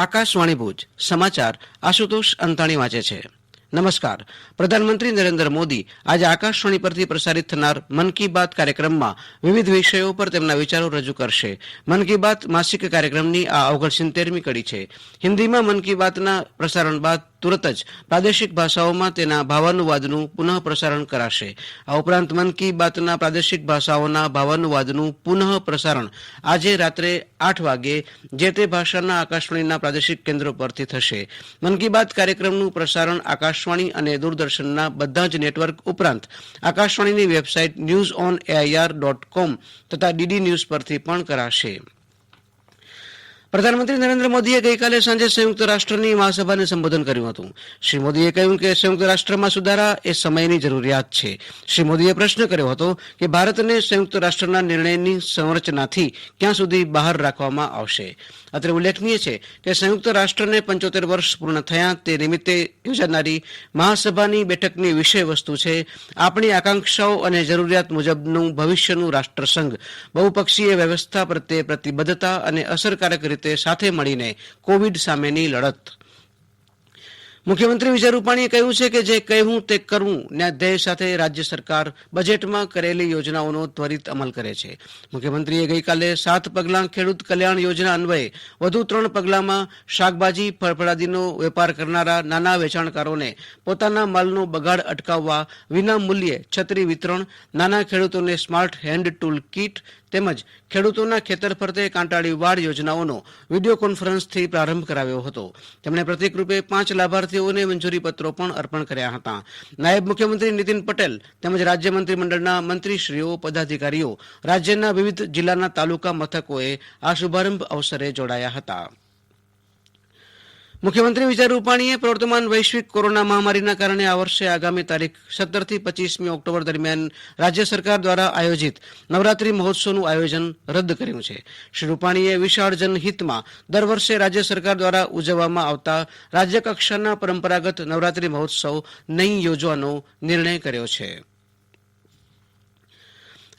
આકાશવાણી ભુજ, સમાચાર આશુતોષ અંતાણી વાંચે છે. નમસ્કાર. પ્રધાનમંત્રી નરેન્દ્ર મોદી આજે આકાશવાણી પરથી પ્રસારિત થનાર મન કી બાત કાર્યક્રમમાં વિવિધ વિષયો પર તેમના વિચારો રજૂ કરશે. મન કી બાત માસિક કાર્યક્રમની આ ઓગણસિત્તેરમી કડી છે. હિન્દીમાં મન કી બાતના પ્રસારણ બાદ તુરત જ પ્રાદેશિક ભાષાઓમાં તેના ભાવાનુવાદનું પુનઃ પ્રસારણ કરાશે. આ ઉપરાંત મન કી બાતના પ્રાદેશિક ભાષાઓના ભાવાનુવાદનું પુનઃ પ્રસારણ આજે રાત્રે આઠ વાગે જે તે ભાષાના આકાશવાણીના પ્રાદેશિક કેન્દ્રો પરથી થશે. મન કી બાત કાર્યક્રમનું પ્રસારણ આકાશવાણી અને દૂરદર્શનના બધા જ નેટવર્ક ઉપરાંત આકાશવાણીની website news on AIR dot com તથા ડીડી ન્યૂઝ પરથી પણ કરાશે. પ્રધાનમંત્રી નરેન્દ્ર મોદીએ ગઈકાલે સાંજે સંયુક્ત રાષ્ટ્રની મહાસભાને સંબોધન કર્યું હતું. શ્રી મોદીએ કહ્યું કે સંયુક્ત રાષ્ટ્રમાં સુધારા એ સમયની જરૂરિયાત છે. શ્રી મોદીએ પ્રશ્ન કર્યો હતો કે ભારતને સંયુક્ત રાષ્ટ્રના નિર્ણયની સંરચનાથી ક્યાં સુધી બહાર રાખવામાં આવશે. અત્રે ઉલ્લેખનીય છે કે સંયુક્ત રાષ્ટ્રને પંચોતેર વર્ષ પૂર્ણ થયા તે નિમિત્તે યોજાનારી મહાસભાની બેઠકની વિષય વસ્તુ છે આપણી આકાંક્ષાઓ અને જરૂરિયાત મુજબનું ભવિષ્યનું રાષ્ટ્રસંઘ. બહુપક્ષીય વ્યવસ્થા પ્રત્યે પ્રતિબદ્ધતા અને અસરકારક રીતે સાથે મળીને કોવિડ સામેની લડત મુખ્યમંત્રી વિજય રૂપાણીએ કહ્યું છે કે જે કહેવું તે કરવું ના ધ્યેય સાથે રાજ્ય સરકાર બજેટમાં કરેલી યોજનાઓનો ત્વરિત અમલ કરે છે. મુખ્યમંત્રીએ ગઈકાલે સાત પગલાં ખેડૂત કલ્યાણ યોજના અન્વયે વધુ ત્રણ પગલાંમાં શાકભાજી, ફળફળાદીનો વેપાર કરનારા નાના વેચાણકારોને પોતાના માલનો બગાડ અટકાવવા વિના મૂલ્યે છત્રી વિતરણ, નાના ખેડૂતોને સ્માર્ટ હેન્ડ ટૂલ કીટ તેમજ ખેડૂતોના ખેતર ફરતે કાંટાળી વાડ યોજનાઓનો વીડિયો કોન્ફરન્સથી પ્રારંભ કરાવ્યો હતો. તેમણે પ્રતિકરૂપે પાંચ મંજૂરી પત્રો પણ અર્પણ કર્યા હતા. નાયબ મુખ્યમંત્રી નીતિન પટેલ તેમજ રાજ્ય મંત્રીમંડળના મંત્રીશ્રીઓ, પદાધિકારીઓ, રાજ્યના વિવિધ જિલ્લાના તાલુકા મથકોએ આ શુભારંભ અવસરે જોડાયા હતા. મુખ્યમંત્રી વિજય રૂપાણીએ પ્રવર્તમાન વૈશ્વિક કોરોના મહામારીના કારણે આ વર્ષે આગામી તારીખ સત્તરથી પચીસમી ઓક્ટોબર દરમિયાન રાજ્ય સરકાર દ્વારા આયોજિત નવરાત્રી મહોત્સવનું આયોજન રદ કર્યું છે. શ્રી રૂપાણીએ વિશાળ જનહિતમાં દર વર્ષે રાજ્ય સરકાર દ્વારા ઉજવવામાં આવતા રાજ્યકક્ષાના પરંપરાગત નવરાત્રી મહોત્સવ નહીં યોજવાનો નિર્ણય કર્યો છે.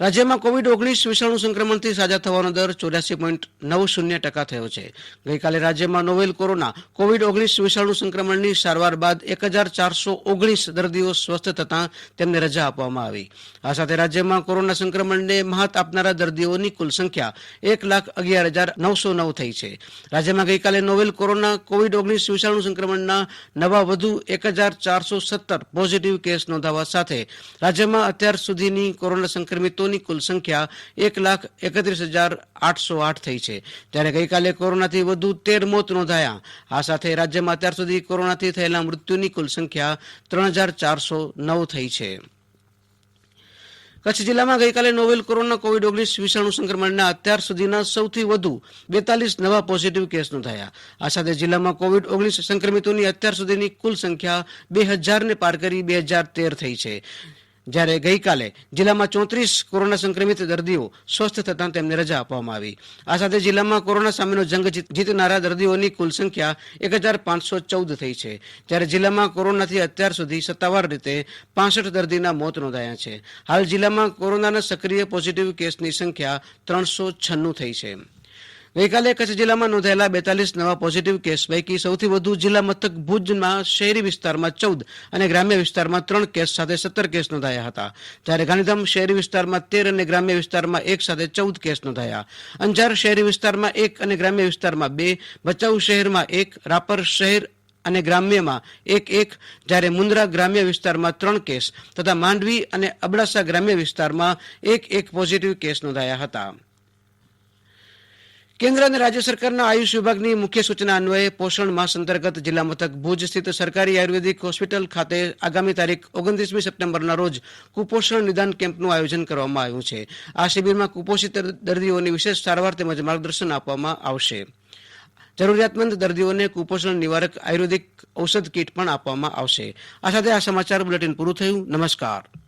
રાજ્યમાં કોવિડ ઓગણીસ વિષાણુ સંક્રમણથી સાજા થવાનો દર ચોર્યાસી પોઈન્ટ નવ શૂન્ય ટકા થયો છે. ગઈકાલે રાજ્યમાં નોવેલ કોરોના કોવિડ ઓગણીસ વિષાણુ સંક્રમણની સારવાર બાદ એક હજાર ચારસો ઓગણીસ દર્દીઓ સ્વસ્થ થતાં તેમને રજા આપવામાં આવી. આ સાથે રાજ્યમાં કોરોના સંક્રમણને મહાત આપનારા દર્દીઓની કુલ સંખ્યા એક લાખ અગિયાર હજાર નવસો નવ થઈ છે. રાજ્યમાં ગઈકાલે નોવેલ કોરોના કોવિડ ઓગણીસ વિષાણુ સંક્રમણના નવા વધુ એક હજાર ચારસો સત્તર પોઝિટિવ કેસ નોંધાવા સાથે રાજ્યમાં અત્યાર સુધીની કોરોના સંક્રમિતો ની કુલ સંખ્યા એક લાખ એકત્રીસ હજાર આઠસો આઠ થઈ છે. જ્યારે ગઈકાલે કોરોનાથી વધુ તેર મોત નોંધાયા. આ સાથે રાજ્યમાં અત્યાર સુધી કોરોનાથી થયેલા મૃત્યુની કુલ સંખ્યા ત્રણ હજાર ચારસો નવ થઈ છે. કચ્છ જિલ્લામાં ગઈકાલે નોવેલ કોરોના કોવિડ ઓગણીસ વિષાણુ સંક્રમણના અત્યાર સુધીના સૌથી વધુ બેતાલીસ નવા પોઝિટિવ કેસ નોંધાયા. આ સાથે જિલ્લામાં કોવિડ ઓગણીસ સંક્રમિતોની અત્યાર સુધીની કુલ સંખ્યા બે હજારને પાર કરી બે હજાર તેર થઈ છે. જ્યારે ગઈકાલે જિલ્લામાં ચોત્રીસ કોરોના સંક્રમિત દર્દીઓ સ્વસ્થ થતાં તેમને રજા આપવામાં આવી. આ સાથે જિલ્લામાં કોરોના સામેનો જંગ જીતનારા દર્દીઓની કુલ સંખ્યા એક હજાર પાંચસો ચૌદ થઈ છે. જ્યારે જિલ્લામાં કોરોનાથી અત્યાર સુધી સત્તાવાર રીતે પાસઠ દર્દીના મોત નોંધાયા છે. હાલ જિલ્લામાં કોરોનાના સક્રિય પોઝિટિવ કેસની સંખ્યા ત્રણસો છન્નું થઈ છે. ગઈકાલે કચ્છ જિલ્લામાં નોંધાયેલા બેતાલીસ નવા પોઝિટિવ કેસ પૈકી સૌથી વધુ જિલ્લા મથક ભુજમાં શહેરી વિસ્તારમાં ચૌદ અને ગ્રામ્ય વિસ્તારમાં ત્રણ કેસ સાથે સત્તર કેસ નોંધાયા હતા. જ્યારે ગાંધીધામ શહેરી વિસ્તારમાં તેર અને ગ્રામ્ય વિસ્તારમાં એક સાથે ચૌદ કેસ નોંધાયા. અંજાર શહેરી વિસ્તારમાં એક અને ગ્રામ્ય વિસ્તારમાં બે, ભચાઉ શહેરમાં એક, રાપર શહેર અને ગ્રામ્યમાં એક એક, જ્યારે મુન્દ્રા ગ્રામ્ય વિસ્તારમાં ત્રણ કેસ તથા માંડવી અને અબડાસા ગ્રામ્ય વિસ્તારમાં એક એક પોઝિટિવ કેસ નોંધાયા હતા. કેન્દ્ર અને રાજ્ય સરકારના આયુષ વિભાગની મુખ્ય સૂચના અન્વયે પોષણ માસ અંતર્ગત જિલ્લા મથક ભુજ સ્થિત સરકારી આયુર્વેદિક હોસ્પિટલ ખાતે આગામી તારીખ ઓગણત્રીસમી સપ્ટેમ્બરના રોજ કુપોષણ નિદાન કેમ્પનું આયોજન કરવામાં આવ્યું છે. આ શિબિરમાં કુપોષિત દર્દીઓની વિશેષ સારવાર તેમજ માર્ગદર્શન આપવામાં આવશે. જરૂરિયાતમંદ દર્દીઓને કુપોષણ નિવારક આયુર્વેદિક ઔષધ કીટ પણ આપવામાં આવશે. આ સાથે આ સમાચાર બુલેટિન પૂરું થયું. નમસ્કાર.